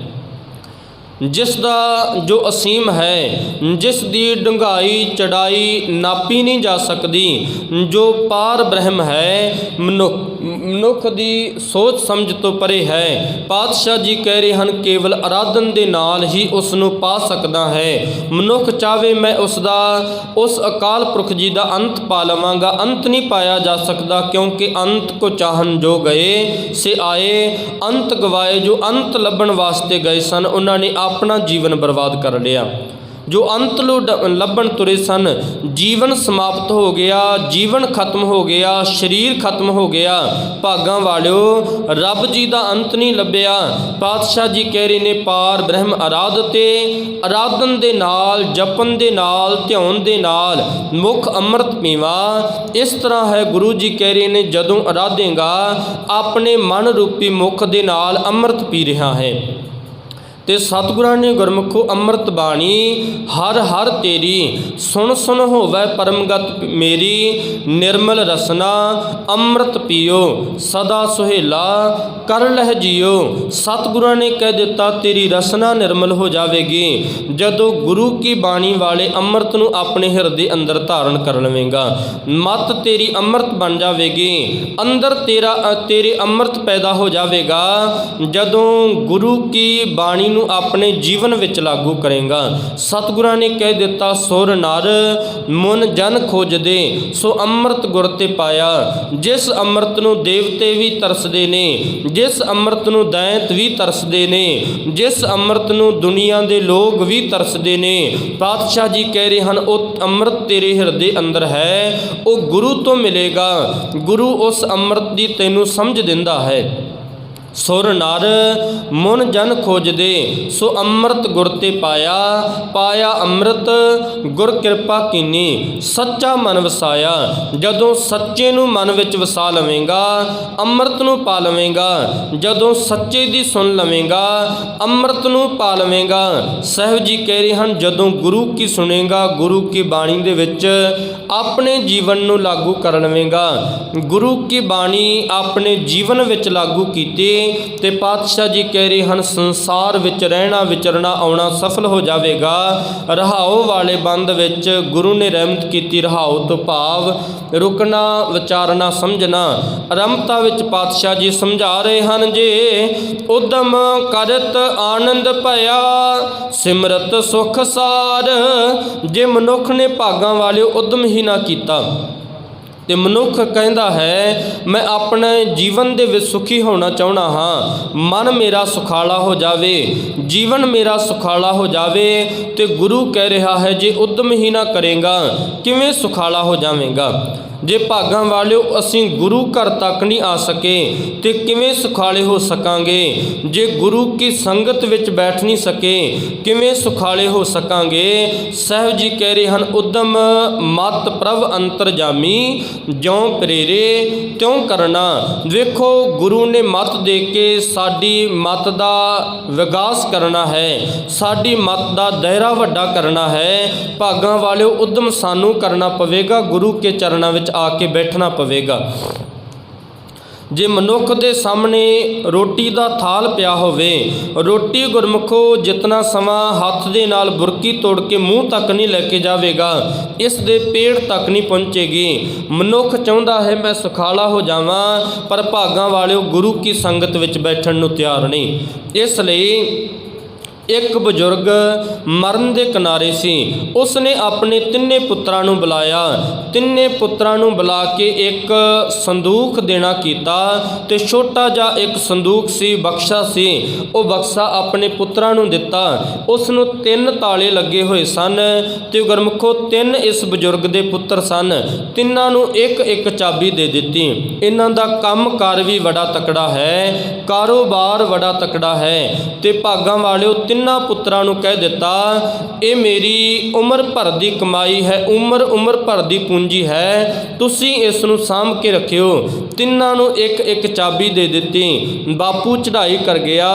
ਜਿਸ ਦਾ ਜੋ ਅਸੀਮ ਹੈ, ਜਿਸ ਦੀ ਡੂੰਘਾਈ, ਚੜਾਈ ਨਾਪੀ ਨਹੀਂ ਜਾ ਸਕਦੀ, ਜੋ ਪਾਰ ਬ੍ਰਹਮ ਹੈ ਮਨੁੱਖ ਮਨੁੱਖ ਦੀ ਸੋਚ ਸਮਝ ਤੋਂ ਪਰੇ ਹੈ। ਪਾਤਸ਼ਾਹ ਜੀ ਕਹਿ ਰਹੇ ਹਨ, ਕੇਵਲ ਆਰਾਧਨ ਦੇ ਨਾਲ ਹੀ ਉਸ ਨੂੰ ਪਾ ਸਕਦਾ ਹੈ। ਮਨੁੱਖ ਚਾਵੇ ਮੈਂ ਉਸ ਦਾ ਉਸ ਅਕਾਲ ਪੁਰਖ ਜੀ ਦਾ ਅੰਤ ਪਾ ਲਵਾਂਗਾ। ਅੰਤ ਨਹੀਂ ਪਾਇਆ ਜਾ ਸਕਦਾ, ਕਿਉਂਕਿ ਅੰਤ ਕੋ ਚਾਹਨ ਜੋ ਗਏ, ਸੇ ਆਏ। ਅੰਤ ਗਵਾਏ ਜੋ ਅੰਤ ਲੱਭਣ ਵਾਸਤੇ ਗਏ ਸਨ, ਉਹਨਾਂ ਨੇ ਆਪਣਾ ਜੀਵਨ ਬਰਬਾਦ ਕਰ ਲਿਆ। ਜੋ ਅੰਤ ਨੂੰ ਲੱਭਣ ਤੁਰੇ ਸਨ, ਜੀਵਨ ਸਮਾਪਤ ਹੋ ਗਿਆ, ਜੀਵਨ ਖਤਮ ਹੋ ਗਿਆ, ਸਰੀਰ ਖਤਮ ਹੋ ਗਿਆ। ਭਾਗਾਂ ਵਾਲਿਓ, ਰੱਬ ਜੀ ਦਾ ਅੰਤ ਨਹੀਂ ਲੱਭਿਆ। ਪਾਤਸ਼ਾਹ ਜੀ ਕਹਿ ਰਹੇ ਨੇ, ਪਾਰ ਬ੍ਰਹਮ ਆਰਾਧ ਤੇ ਆਰਾਧਨ ਦੇ ਨਾਲ, ਜਪਨ ਦੇ ਨਾਲ, ਧਿਆਨ ਦੇ ਨਾਲ, ਮੁਖ ਅੰਮ੍ਰਿਤ ਪੀਵਾ। ਇਸ ਤਰ੍ਹਾਂ ਹੈ, ਗੁਰੂ ਜੀ ਕਹਿ ਰਹੇ ਨੇ, ਜਦੋਂ ਆਰਾਧੇਗਾ ਆਪਣੇ ਮਨ ਰੂਪੀ ਮੁਖ ਦੇ ਨਾਲ ਅੰਮ੍ਰਿਤ ਪੀ ਰਿਹਾ ਹੈ। ਤੇ ਸਤਿਗੁਰਾਂ ਨੇ ਗੁਰਮੁਖੋ ਅੰਮ੍ਰਿਤ ਬਾਣੀ, ਹਰ ਹਰ ਤੇਰੀ, ਸੁਣ ਸੁਣ ਹੋਵੇ ਪਰਮਗਤ ਮੇਰੀ, ਨਿਰਮਲ ਰਸਨਾ, ਅੰਮ੍ਰਿਤ ਪੀਓ, ਸਦਾ ਸੁਹੇਲਾ, ਕਰ ਲਹਿ ਜਿਓ। ਸਤਿਗੁਰਾਂ ਨੇ ਕਹਿ ਦਿੱਤਾ, ਤੇਰੀ ਰਸਨਾ ਨਿਰਮਲ ਹੋ ਜਾਵੇਗੀ। ਜਦੋਂ ਗੁਰੂ ਕੀ ਬਾਣੀ ਵਾਲੇ ਅੰਮ੍ਰਿਤ ਨੂੰ ਆਪਣੇ ਹਿਰਦੇ ਅੰਦਰ ਧਾਰਨ ਕਰ ਲਵੇਂਗਾ, ਮਤ ਤੇਰੀ ਅੰਮ੍ਰਿਤ ਬਣ ਜਾਵੇਗੀ, ਅੰਦਰ ਤੇਰਾ, ਤੇਰੇ ਅੰਮ੍ਰਿਤ ਪੈਦਾ ਹੋ ਜਾਵੇਗਾ। ਜਦੋਂ ਗੁਰੂ ਕੀ ਬਾਣੀ ਨੂੰ ਆਪਣੇ ਜੀਵਨ ਵਿੱਚ ਲਾਗੂ ਕਰੇਗਾ। ਸਤਿਗੁਰਾਂ ਨੇ ਕਹਿ ਦਿੱਤਾ, ਸੁਰ ਨਰ, ਮਨ ਜਨ ਖੋਜਦੇ, ਸੋ ਅੰਮ੍ਰਿਤ ਗੁਰ ਤੇ ਪਾਇਆ। ਜਿਸ ਅੰਮ੍ਰਿਤ ਨੂੰ ਦੇਵਤੇ ਵੀ ਤਰਸਦੇ ਨੇ, ਜਿਸ ਅੰਮ੍ਰਿਤ ਨੂੰ ਦੈਂਤ ਵੀ ਤਰਸਦੇ ਨੇ, ਜਿਸ ਅੰਮ੍ਰਿਤ ਨੂੰ ਦੁਨੀਆ ਦੇ ਲੋਕ ਵੀ ਤਰਸਦੇ ਨੇ। ਪਾਤਸ਼ਾਹ ਜੀ ਕਹਿ ਰਹੇ ਹਨ, ਉਹ ਅੰਮ੍ਰਿਤ ਤੇਰੇ ਹਿਰਦੇ ਅੰਦਰ ਹੈ, ਉਹ ਗੁਰੂ ਤੋਂ ਮਿਲੇਗਾ। ਗੁਰੂ ਉਸ ਅੰਮ੍ਰਿਤ ਦੀ ਤੈਨੂੰ ਸਮਝ ਦਿੰਦਾ ਹੈ। ਸੁਰ ਨਰ, ਮਨ ਜਨ ਖੋਜਦੇ, ਸੋ ਅੰਮ੍ਰਿਤ ਗੁਰ ਤੇ ਪਾਇਆ ਪਾਇਆ ਅੰਮ੍ਰਿਤ, ਗੁਰ ਕਿਰਪਾ ਕੀਨੀ, ਸੱਚਾ ਮਨ ਵਸਾਇਆ, ਜਦੋਂ ਸੱਚੇ ਨੂੰ ਮਨ ਵਿੱਚ ਵਸਾ ਲਵੇਂਗਾ, ਅੰਮ੍ਰਿਤ ਨੂੰ ਪਾ ਲਵੇਂਗਾ, ਜਦੋਂ ਸੱਚੇ ਦੀ ਸੁਣ ਲਵੇਂਗਾ, ਅੰਮ੍ਰਿਤ ਨੂੰ ਪਾ ਲਵੇਂਗਾ, ਸਹਿਬ ਜੀ ਕਹਿ ਰਹੇ ਹਨ, ਜਦੋਂ ਗੁਰੂ ਕੀ ਸੁਣੇਗਾ, ਗੁਰੂ ਕੀ ਬਾਣੀ ਦੇ ਵਿੱਚ ਆਪਣੇ ਜੀਵਨ ਨੂੰ ਲਾਗੂ ਕਰ ਲਵੇਂਗਾ, ਗੁਰੂ ਕੀ ਬਾਣੀ ਆਪਣੇ ਜੀਵਨ ਵਿੱਚ ਲਾਗੂ ਕੀਤੀ ਤੇ ਪਾਤਸ਼ਾਹ ਜੀ ਕਹਿ ਰਹੇ ਹਨ, ਸੰਸਾਰ ਵਿੱਚ ਰਹਿਣਾ ਵਿਚਰਨਾ ਆਉਣਾ ਸਫਲ ਹੋ ਜਾਵੇਗਾ। ਰਹਾਉ ਵਾਲੇ ਬੰਦ ਵਿੱਚ ਗੁਰੂ ਨੇ ਰਹਿਮਤ ਕੀਤੀ ਰਹਾਉ ਤੋਂ ਭਾਵ ਰੁਕਣਾ, ਵਿਚਾਰਨਾ, ਸਮਝਣਾ। ਅਰੰਭਤਾ ਵਿੱਚ ਪਾਤਸ਼ਾਹ ਜੀ ਸਮਝਾ ਰਹੇ ਹਨ ਜੇ, ਉਦਮ ਕਰਤ ਆਨੰਦ ਭਇਆ, ਸਿਮਰਤ ਸੁਖ ਸਾਰ। ਜੇ ਮਨੁੱਖ ਨੇ ਭਾਗਾਂ ਵਾਲੇ ਉਦਮ ਹੀ ਨਾ ਕੀਤਾ। ਤੇ ਮਨੁੱਖ ਕਹਿੰਦਾ ਹੈ, ਮੈਂ ਆਪਣੇ ਜੀਵਨ ਦੇ ਵਿੱਚ ਸੁਖੀ ਹੋਣਾ ਚਾਹਣਾ ਹਾਂ। ਮਨ ਮੇਰਾ ਸੁਖਾਲਾ ਹੋ ਜਾਵੇ, ਜੀਵਨ ਮੇਰਾ ਸੁਖਾਲਾ ਹੋ ਜਾਵੇ ਤੇ ਗੁਰੂ ਕਹਿ ਰਿਹਾ ਹੈ, ਜੇ ਉਦਮ ਹੀ ਨਾ ਕਰੇਗਾ, ਕਿਵੇਂ ਸੁਖਾਲਾ ਹੋ ਜਾਵੇਂਗਾ? ਜੇ ਭਾਗਾਂ ਵਾਲਿਓ ਅਸੀਂ ਗੁਰੂ ਘਰ ਤੱਕ ਨਹੀਂ ਆ ਸਕੇ, ਤੇ ਕਿਵੇਂ ਸੁਖਾਲੇ ਹੋ ਸਕਾਂਗੇ? ਜੇ ਗੁਰੂ ਕੀ ਸੰਗਤ ਵਿੱਚ ਬੈਠ ਨਹੀਂ ਸਕੇ, ਕਿਵੇਂ ਸੁਖਾਲੇ ਹੋ ਸਕਾਂਗੇ? ਸਹਿਬ ਜੀ ਕਹਿ ਰਹੇ ਹਨ, ਉਦਮ ਮਤ ਪ੍ਰਭ ਅੰਤਰਜਾਮੀ ਜਿਉ ਪ੍ਰੇਰੇ ਤਿਉ ਕਰਨਾ। ਵੇਖੋ, ਗੁਰੂ ਨੇ ਮਤ ਦੇ ਕੇ ਸਾਡੀ ਮਤ ਦਾ ਵਿਕਾਸ ਕਰਨਾ ਹੈ, ਸਾਡੀ ਮਤ ਦਾ ਦਾਇਰਾ ਵੱਡਾ ਕਰਨਾ ਹੈ। ਭਾਗਾਂ ਵਾਲਿਓ, ਉਦਮ ਸਾਨੂੰ ਕਰਨਾ ਪਵੇਗਾ ਗੁਰੂ ਕੇ ਚਰਨਾਂ ਵਿੱਚ ਆ ਕੇ ਬੈਠਣਾ ਪਵੇਗਾ। ਜੇ ਮਨੁੱਖ ਦੇ ਸਾਹਮਣੇ ਰੋਟੀ ਦਾ ਥਾਲ ਪਿਆ ਹੋਵੇ, ਰੋਟੀ ਗੁਰਮੁਖੋ ਜਿਤਨਾ ਸਮਾਂ ਹੱਥ ਦੇ ਨਾਲ ਬੁਰਕੀ ਤੋੜ ਕੇ ਮੂੰਹ ਤੱਕ ਨਹੀਂ ਲੈ ਕੇ ਜਾਵੇਗਾ, ਇਸ ਦੇ ਪੇਟ ਤੱਕ ਨਹੀਂ ਪਹੁੰਚੇਗੀ। ਮਨੁੱਖ ਚਾਹੁੰਦਾ ਹੈ, ਮੈਂ ਸੁਖਾਲਾ ਹੋ ਜਾਵਾਂ, ਪਰ ਭਾਗਾਂ ਵਾਲਿਓ ਗੁਰੂ ਕੀ ਸੰਗਤ ਵਿੱਚ ਬੈਠਣ ਨੂੰ ਤਿਆਰ ਨਹੀਂ। ਇਸ ਲਈ ਇੱਕ ਬਜ਼ੁਰਗ ਮਰਨ ਦੇ ਕਿਨਾਰੇ ਸੀ। ਉਸ ਨੇ ਆਪਣੇ ਤਿੰਨੇ ਪੁੱਤਰਾਂ ਨੂੰ ਬੁਲਾਇਆ। ਤਿੰਨੇ ਪੁੱਤਰਾਂ ਨੂੰ ਬੁਲਾ ਕੇ ਇੱਕ ਸੰਦੂਕ ਦੇਣਾ ਕੀਤਾ ਤੇ ਛੋਟਾ ਜਿਹਾ ਇੱਕ ਸੰਦੂਕ ਸੀ ਬਖਸ਼ਾ ਸੀ। ਉਹ ਬਖਸ਼ਾ ਆਪਣੇ ਪੁੱਤਰਾਂ ਨੂੰ ਦਿੱਤਾ। ਉਸ ਨੂੰ ਤਿੰਨ ਤਾਲੇ ਲੱਗੇ ਹੋਏ ਸਨ ਤੇ ਗੁਰਮੁਖੋ ਤਿੰਨ ਇਸ ਬਜ਼ੁਰਗ ਦੇ ਪੁੱਤਰ ਸਨ। ਤਿੰਨਾਂ ਨੂੰ ਇੱਕ ਇੱਕ ਚਾਬੀ ਦੇ ਦਿੱਤੀ। ਇਹਨਾਂ ਦਾ ਕੰਮ ਕਾਰ ਵੀ ਬੜਾ ਤਕੜਾ ਹੈ, ਕਾਰੋਬਾਰ ਬੜਾ ਤਕੜਾ ਹੈ ਤੇ ਭਾਗਾਂ ਵਾਲਿਓ ਤਿੰਨਾਂ ਪੁੱਤਰਾਂ ਨੂੰ ਕਹਿ ਦਿੱਤਾ, ਇਹ ਮੇਰੀ ਉਮਰ ਭਰ ਦੀ ਕਮਾਈ ਹੈ, ਉਮਰ ਉਮਰ ਭਰ ਦੀ ਪੂੰਜੀ ਹੈ। ਤੁਸੀਂ ਇਸ ਨੂੰ ਸਾਂਭ ਕੇ ਰੱਖਿਓ। ਤਿੰਨਾਂ ਨੂੰ ਇੱਕ ਇੱਕ ਚਾਬੀ ਦੇ ਦਿੱਤੀ। ਬਾਪੂ ਚੜ੍ਹਾਈ ਕਰ ਗਿਆ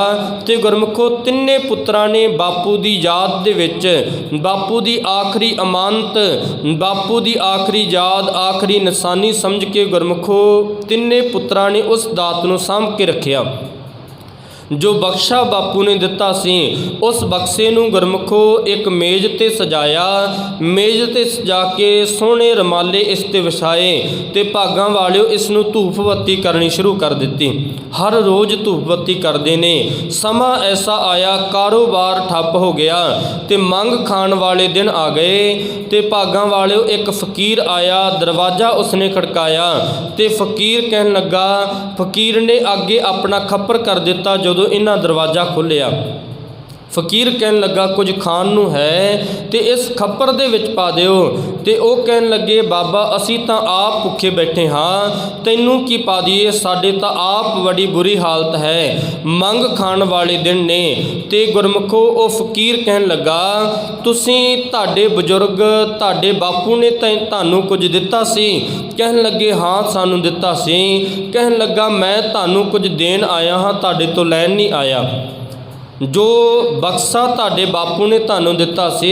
ਤੇ ਗੁਰਮੁਖੋ ਤਿੰਨੇ ਪੁੱਤਰਾਂ ਨੇ ਬਾਪੂ ਦੀ ਯਾਦ ਦੇ ਵਿੱਚ, ਬਾਪੂ ਦੀ ਆਖਰੀ ਅਮਾਨਤ, ਬਾਪੂ ਦੀ ਆਖਰੀ ਯਾਦ, ਆਖਰੀ ਨਿਸ਼ਾਨੀ ਸਮਝ ਕੇ ਗੁਰਮੁਖੋ ਤਿੰਨੇ ਪੁੱਤਰਾਂ ਨੇ ਉਸ ਦਾਤ ਨੂੰ ਸਾਂਭ ਕੇ ਰੱਖਿਆ। ਜੋ ਬਖਸ਼ਾ ਬਾਪੂ ਨੇ ਦਿੱਤਾ ਸੀ, ਉਸ ਬਕਸੇ ਨੂੰ ਗੁਰਮੁਖੋ ਇੱਕ ਮੇਜ਼ ਤੇ ਸਜਾਇਆ। ਮੇਜ਼ ਤੇ ਸਜਾ ਕੇ ਸੋਹਣੇ ਰਮਾਲੇ ਇਸ ਤੇ ਵਿਛਾਏ ਤੇ ਭਾਗਾਂ ਵਾਲਿਓ ਇਸ ਨੂੰ ਧੂਫ ਬੱਤੀ ਕਰਨੀ ਸ਼ੁਰੂ ਕਰ ਦਿੱਤੀ। ਹਰ ਰੋਜ਼ ਧੂਫ ਬੱਤੀ ਕਰਦੇ ਨੇ। ਸਮਾਂ ਐਸਾ ਆਇਆ, ਕਾਰੋਬਾਰ ਠੱਪ ਹੋ ਗਿਆ ਤੇ ਮੰਗ ਖਾਣ ਵਾਲੇ ਦਿਨ ਆ ਗਏ ਤੇ ਭਾਗਾਂ ਵਾਲਿਓ ਇੱਕ ਫਕੀਰ ਆਇਆ, ਦਰਵਾਜ਼ਾ ਉਸਨੇ ਖੜਕਾਇਆ ਤੇ ਫਕੀਰ ਕਹਿਣ ਲੱਗਾ, ਫਕੀਰ ਨੇ ਅੱਗੇ ਆਪਣਾ ਖੱਪਰ ਕਰ ਦਿੱਤਾ ਜਦੋਂ ਇਹਨਾਂ ਦਰਵਾਜ਼ਾ ਖੋਲ੍ਹਿਆ ਫਕੀਰ ਕਹਿਣ ਲੱਗਾ, ਕੁਝ ਖਾਣ ਨੂੰ ਹੈ, ਤੇ ਇਸ ਖੱਪਰ ਦੇ ਵਿੱਚ ਪਾ ਦਿਓ। ਤੇ ਉਹ ਕਹਿਣ ਲੱਗੇ, ਬਾਬਾ, ਅਸੀਂ ਤਾਂ ਆਪ ਭੁੱਖੇ ਬੈਠੇ ਹਾਂ। ਤੈਨੂੰ ਕੀ ਪਾ ਦਈਏ? ਸਾਡੇ ਤਾਂ ਆਪ ਬੜੀ ਬੁਰੀ ਹਾਲਤ ਹੈ। ਮੰਗ ਖਾਣ ਵਾਲੇ ਦਿਨ ਨੇ। ਤੇ ਗੁਰਮੁਖੋ ਉਹ ਫਕੀਰ ਕਹਿਣ ਲੱਗਾ, ਤੁਸੀਂ ਤੁਹਾਡੇ ਬਜ਼ੁਰਗ, ਤੁਹਾਡੇ ਬਾਪੂ ਨੇ ਤਾਂ ਤੁਹਾਨੂੰ ਕੁਝ ਦਿੱਤਾ ਸੀ? ਕਹਿਣ ਲੱਗੇ, ਹਾਂ, ਸਾਨੂੰ ਦਿੱਤਾ ਸੀ। ਕਹਿਣ ਲੱਗਾ, ਮੈਂ ਤੁਹਾਨੂੰ ਕੁਝ ਦੇਣ ਆਇਆ ਹਾਂ, ਤੁਹਾਡੇ ਤੋਂ ਲੈਣ ਨਹੀਂ ਆਇਆ। ਜੋ ਬਕਸਾ ਤੁਹਾਡੇ ਬਾਪੂ ਨੇ ਤੁਹਾਨੂੰ ਦਿੱਤਾ ਸੀ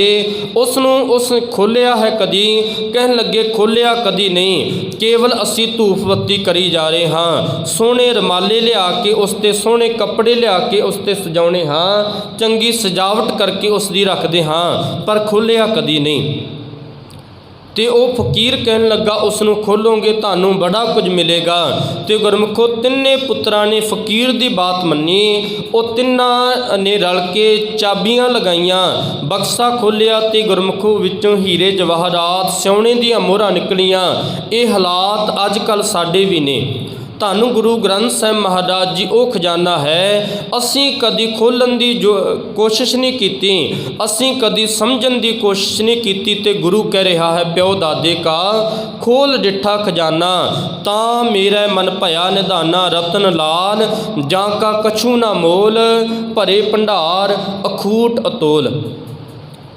ਉਸ ਨੂੰ ਉਸ ਨੇ ਖੋਲਿਆ ਹੈ ਕਦੀ, ਕਹਿਣ ਲੱਗੇ ਖੋਲਿਆ ਕਦੀ ਨਹੀਂ, ਕੇਵਲ ਅਸੀਂ ਧੂਫ ਬੱਤੀ ਕਰੀ ਜਾ ਰਹੇ ਹਾਂ, ਸੋਹਣੇ ਰਮਾਲੇ ਲਿਆ ਕੇ ਉਸ ਤੇ ਸੋਹਣੇ ਕੱਪੜੇ ਲਿਆ ਕੇ ਉਸ ਤੇ ਸਜਾਉਣੇ ਹਾਂ, ਚੰਗੀ ਸਜਾਵਟ ਕਰਕੇ ਉਸ ਦੀ ਰੱਖਦੇ ਹਾਂ, ਪਰ ਖੋਲਿਆ ਕਦੀ ਨਹੀਂ। ਤੇ ਉਹ ਫਕੀਰ ਕਹਿਣ ਲੱਗਾ ਉਸ ਨੂੰ ਖੋਲੋਗੇ, ਤੁਹਾਨੂੰ ਬੜਾ ਕੁਝ ਮਿਲੇਗਾ। ਤੇ ਗੁਰਮੁਖੋ ਤਿੰਨੇ ਪੁੱਤਰਾਂ ਨੇ ਫਕੀਰ ਦੀ ਬਾਤ ਮੰਨੀ। ਉਹ ਤਿੰਨਾਂ ਨੇ ਰਲ ਕੇ ਚਾਬੀਆਂ ਲਗਾਈਆਂ, ਬਕਸਾ ਖੋਲਿਆ ਤੇ ਗੁਰਮੁਖੋ ਵਿੱਚੋਂ ਹੀਰੇ, ਜਵਾਹਰਾਤ ਸੋਨੇ ਦੀਆਂ ਮੋਹਰਾਂ ਨਿਕਲੀਆਂ। ਇਹ ਹਾਲਾਤ ਅੱਜ ਕੱਲ ਸਾਡੇ ਵੀ ਨੇ। ਤੁਹਾਨੂੰ ਗੁਰੂ ਗ੍ਰੰਥ ਸਾਹਿਬ ਮਹਾਰਾਜ ਜੀ, ਉਹ ਖਜ਼ਾਨਾ ਹੈ। ਅਸੀਂ ਕਦੀ ਖੋਲਣ ਦੀ ਜੋ ਕੋਸ਼ਿਸ਼ ਨਹੀਂ ਕੀਤੀ, ਅਸੀਂ ਕਦੀ ਸਮਝਣ ਦੀ ਕੋਸ਼ਿਸ਼ ਨਹੀਂ ਕੀਤੀ ਤੇ ਗੁਰੂ ਕਹਿ ਰਿਹਾ ਹੈ, ਪਿਓ ਦਾਦੇ ਕਾ ਖੋਲ ਡਿੱਠਾ ਖਜ਼ਾਨਾ, ਤਾਂ ਮੇਰਾ ਮਨ ਭਇਆ ਨਿਧਾਨਾ, ਰਤਨ ਲਾਲ, ਜਾਂ ਕਾ ਕਛੂ ਨਾ ਮੋਲ, ਭਰੇ ਭੰਡਾਰ, ਅਖੂਟ ਅਤੋਲ।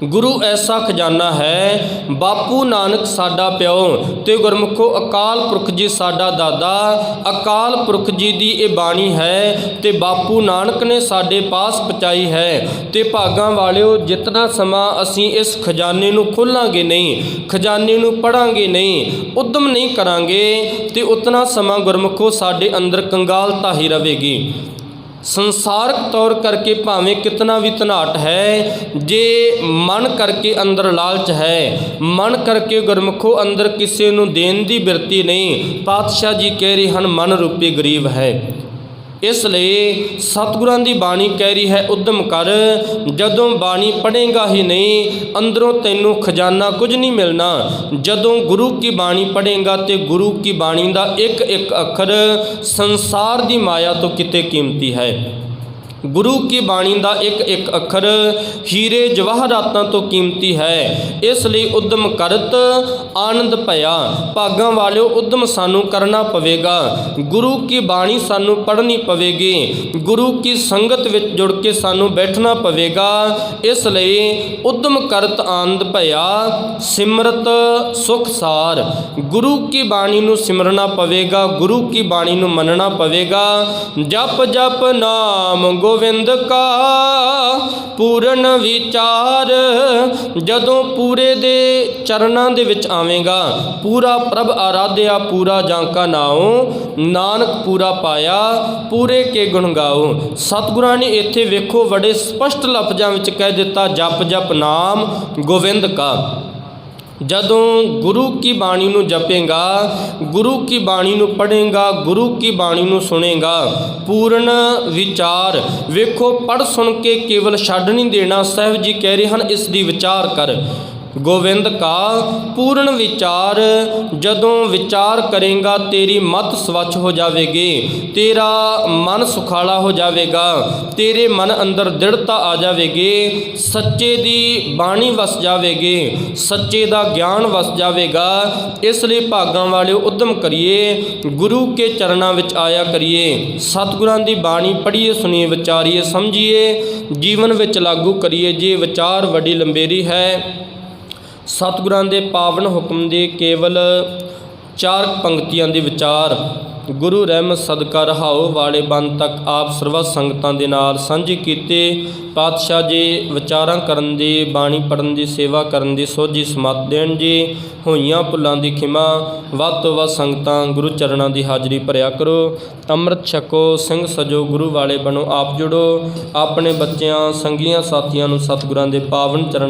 ਗੁਰੂ ਐਸਾ ਖਜ਼ਾਨਾ ਹੈ, ਬਾਪੂ ਨਾਨਕ ਸਾਡਾ ਪਿਓ ਤੇ ਗੁਰਮੁਖੋ ਅਕਾਲ ਪੁਰਖ ਜੀ ਸਾਡਾ ਦਾਦਾ, ਅਕਾਲ ਪੁਰਖ ਜੀ ਦੀ ਇਹ ਬਾਣੀ ਹੈ ਤੇ ਬਾਪੂ ਨਾਨਕ ਨੇ ਸਾਡੇ ਪਾਸ ਪਹੁੰਚਾਈ ਹੈ ਤੇ ਭਾਗਾਂ ਵਾਲਿਓ, ਜਿਤਨਾ ਸਮਾਂ ਅਸੀਂ ਇਸ ਖਜ਼ਾਨੇ ਨੂੰ ਖੋਲਾਂਗੇ ਨਹੀਂ, ਖਜ਼ਾਨੇ ਨੂੰ ਪੜਾਂਗੇ ਨਹੀਂ, ਉਦਮ ਨਹੀਂ ਕਰਾਂਗੇ ਤੇ ਉਤਨਾ ਸਮਾਂ ਗੁਰਮੁਖੋ ਸਾਡੇ ਅੰਦਰ ਕੰਗਾਲਤਾ ਹੀ ਰਹੇਗੀ ਸੰਸਾਰਕ ਤੌਰ ਕਰਕੇ ਭਾਵੇਂ ਕਿਤਨਾ ਵੀ ਧਨਾਟ ਹੈ, ਜੇ ਮਨ ਕਰਕੇ ਅੰਦਰ ਲਾਲਚ ਹੈ, ਮਨ ਕਰਕੇ ਗੁਰਮੁਖੋ ਅੰਦਰ ਕਿਸੇ ਨੂੰ ਦੇਣ ਦੀ ਬਿਰਤੀ ਨਹੀਂ, ਪਾਤਸ਼ਾਹ ਜੀ ਕਹਿ ਰਹੇ ਹਨ, ਮਨ ਰੂਪੀ ਗਰੀਬ ਹੈ। ਇਸ ਲਈ ਸਤਿਗੁਰਾਂ ਦੀ ਬਾਣੀ ਕਹਿ ਰਹੀ ਹੈ, ਉਦਮ ਕਰ, ਜਦੋਂ ਬਾਣੀ ਪੜ੍ਹੇਗਾ ਹੀ ਨਹੀਂ, ਅੰਦਰੋਂ ਤੈਨੂੰ ਖਜ਼ਾਨਾ ਕੁਝ ਨਹੀਂ ਮਿਲਣਾ। ਜਦੋਂ ਗੁਰੂ ਕੀ ਬਾਣੀ ਪੜ੍ਹੇਗਾ ਤੇ ਗੁਰੂ ਕੀ ਬਾਣੀ ਦਾ ਇੱਕ ਇੱਕ ਅੱਖਰ ਸੰਸਾਰ ਦੀ ਮਾਇਆ ਤੋਂ ਕਿਤੇ ਕੀਮਤੀ ਹੈ। ਗੁਰੂ ਕੀ ਬਾਣੀ ਦਾ ਇੱਕ ਇੱਕ ਅੱਖਰ ਹੀਰੇ ਜਵਾਹਰਾਤਾਂ ਤੋਂ ਕੀਮਤੀ ਹੈ। ਇਸ ਲਈ ਉਦਮ ਕਰਤ ਆਨੰਦ ਭਇਆ। ਭਾਗਾਂ ਵਾਲਿਓ, ਉਦਮ ਸਾਨੂੰ ਕਰਨਾ ਪਵੇਗਾ। ਗੁਰੂ ਕੀ ਬਾਣੀ ਸਾਨੂੰ ਪੜ੍ਹਨੀ ਪਵੇਗੀ। ਗੁਰੂ ਕੀ ਸੰਗਤ ਵਿੱਚ ਜੁੜ ਕੇ ਸਾਨੂੰ ਬੈਠਣਾ ਪਵੇਗਾ। ਇਸ ਲਈ ਉਦਮ ਕਰਤ ਆਨੰਦ ਭਇਆ, ਸਿਮਰਤ ਸੁਖ ਸਾਰ। ਗੁਰੂ ਕੀ ਬਾਣੀ ਨੂੰ ਸਿਮਰਨਾ ਪਵੇਗਾ। ਗੁਰੂ ਕੀ ਬਾਣੀ ਨੂੰ ਮੰਨਣਾ ਪਵੇਗਾ। ਜਪ ਜਪ ਨਾਮ ਗੋਵਿੰਦ ਕਾ ਪੂਰਨ ਵਿਚਾਰ, ਜਦੋਂ ਪੂਰੇ ਦੇ ਚਰਨਾਂ ਦੇ ਵਿੱਚ ਆਵੇਂਗਾ, ਪੂਰਾ ਪ੍ਰਭ ਆਰਾਧਿਆ, ਪੂਰਾ ਜਾਂਕਾ ਨਾਉ, ਨਾਨਕ ਪੂਰਾ ਪਾਇਆ, ਪੂਰੇ ਕੇ ਗੁਣ ਗਾਓ ਸਤਿਗੁਰਾਂ ਨੇ ਇੱਥੇ ਵੇਖੋ, ਬੜੇ ਸਪਸ਼ਟ ਲਫ਼ਜ਼ਾਂ ਵਿੱਚ ਕਹਿ ਦਿੱਤਾ, ਜਪ ਜਪ ਨਾਮ ਗੋਵਿੰਦ ਕਾ। ਜਦੋਂ ਗੁਰੂ ਕੀ ਬਾਣੀ ਨੂੰ ਜਪੇਗਾ, ਗੁਰੂ ਕੀ ਬਾਣੀ ਨੂੰ ਪੜ੍ਹੇਗਾ, ਗੁਰੂ ਕੀ ਬਾਣੀ ਨੂੰ ਸੁਣੇਗਾ, ਪੂਰਨ ਵਿਚਾਰ ਵੇਖੋ, ਪੜ੍ਹ ਸੁਣ ਕੇ ਕੇਵਲ ਛੱਡ ਨਹੀਂ ਦੇਣਾ, ਸਾਹਿਬ ਜੀ ਕਹਿ ਰਹੇ ਹਨ, ਇਸ ਦੀ ਵਿਚਾਰ ਕਰ। ਗੋਵਿੰਦ ਕਾ, ਪੂਰਨ ਵਿਚਾਰ, ਜਦੋਂ ਵਿਚਾਰ ਕਰੇਗਾ ਤੇਰੀ ਮਤ ਸਵੱਛ ਹੋ ਜਾਵੇਗੀ, ਤੇਰਾ ਮਨ ਸੁਖਾਲਾ ਹੋ ਜਾਵੇਗਾ, ਤੇਰੇ ਮਨ ਅੰਦਰ ਦ੍ਰਿੜਤਾ ਆ ਜਾਵੇਗੀ, ਸੱਚੇ ਦੀ ਬਾਣੀ ਵਸ ਜਾਵੇਗੀ, ਸੱਚੇ ਦਾ ਗਿਆਨ ਵਸ ਜਾਵੇਗਾ, ਇਸ ਲਈ ਭਾਗਾਂ ਵਾਲੇ ਉਦਮ ਕਰੀਏ, ਗੁਰੂ ਕੇ ਚਰਨਾਂ ਵਿੱਚ ਆਇਆ ਕਰੀਏ, ਸਤਿਗੁਰਾਂ ਦੀ ਬਾਣੀ ਪੜ੍ਹੀਏ, ਸੁਣੀਏ, ਵਿਚਾਰੀਏ, ਸਮਝੀਏ, ਜੀਵਨ ਵਿੱਚ ਲਾਗੂ ਕਰੀਏ, ਜੇ ਵਿਚਾਰ ਵੱਡੀ ਲੰਬੇਰੀ ਹੈ ਸਤਿਗੁਰਾਂ ਦੇ ਪਾਵਨ ਹੁਕਮ ਦੇ ਕੇਵਲ ਚਾਰ ਪੰਕਤੀਆਂ ਦੇ ਵਿਚਾਰ, ਗੁਰੂ ਰਹਿਮਤ ਸਦਕਾ ਰਹਾਓ ਵਾਲੇ ਬੰਦ ਤੱਕ ਆਪ ਸਰਵ ਸੰਗਤਾਂ ਦੇ ਨਾਲ ਸਾਂਝੇ ਕੀਤੇ, ਪਾਤਸ਼ਾਹ ਜੀ ਵਿਚਾਰਾਂ ਕਰਨ ਦੀ, ਬਾਣੀ ਪੜਨ ਦੀ ਸੇਵਾ ਕਰਨ ਦੀ ਸੋਝੀ ਸਮਤ ਦੇਣ ਜੀ, ਹੋਈਆਂ ਭੁੱਲਾਂ ਦੀ ਖਿਮਾ, ਵੱਧ ਤੋਂ ਵੱਧ ਸੰਗਤਾਂ ਗੁਰੂ ਚਰਨਾਂ ਦੀ ਹਾਜ਼ਰੀ ਭਰਿਆ ਕਰੋ, ਅੰਮ੍ਰਿਤ ਛਕੋ, ਸਿੰਘ ਸਜੋ, ਗੁਰੂ ਵਾਲੇ ਬਣੋ, ਆਪ ਜੁੜੋ, ਆਪਣੇ ਬੱਚਿਆਂ, ਸੰਗੀਆਂ, ਸਾਥੀਆਂ ਨੂੰ ਸਤਿਗੁਰਾਂ ਦੇ ਪਾਵਨ ਚਰਨ